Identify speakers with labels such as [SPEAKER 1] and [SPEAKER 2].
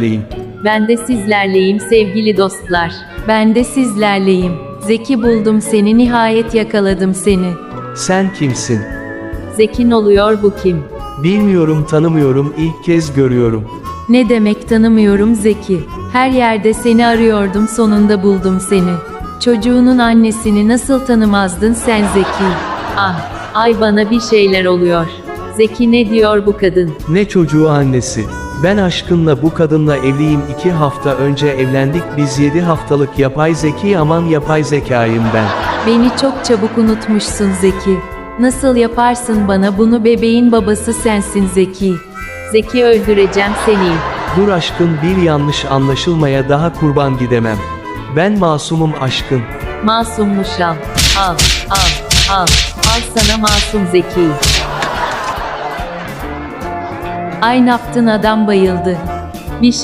[SPEAKER 1] Leyim.
[SPEAKER 2] Ben de sizlerleyim sevgili dostlar. Ben de sizlerleyim. Zeki buldum seni nihayet yakaladım seni.
[SPEAKER 1] Sen kimsin?
[SPEAKER 2] Zekin oluyor bu kim?
[SPEAKER 1] Bilmiyorum tanımıyorum ilk kez görüyorum.
[SPEAKER 2] Ne demek tanımıyorum Zeki. Her yerde seni arıyordum sonunda buldum seni. Çocuğunun annesini nasıl tanımazdın sen Zeki? Ah, ay bana bir şeyler oluyor. Zeki ne diyor bu kadın?
[SPEAKER 1] Ne çocuğu annesi. Ben aşkınla bu kadınla evliyim iki hafta önce evlendik biz 7 haftalık yapay zeki aman yapay zekayım ben.
[SPEAKER 2] Beni çok çabuk unutmuşsun Zeki. Nasıl yaparsın bana bunu bebeğin babası sensin Zeki. Zeki öldüreceğim seni.
[SPEAKER 1] Dur aşkın bir yanlış anlaşılmaya daha kurban gidemem. Ben masumum aşkın.
[SPEAKER 2] Masummuş al. Al, al, al. Al sana masum Zeki. Ay ne yaptın adam bayıldı. Bir şey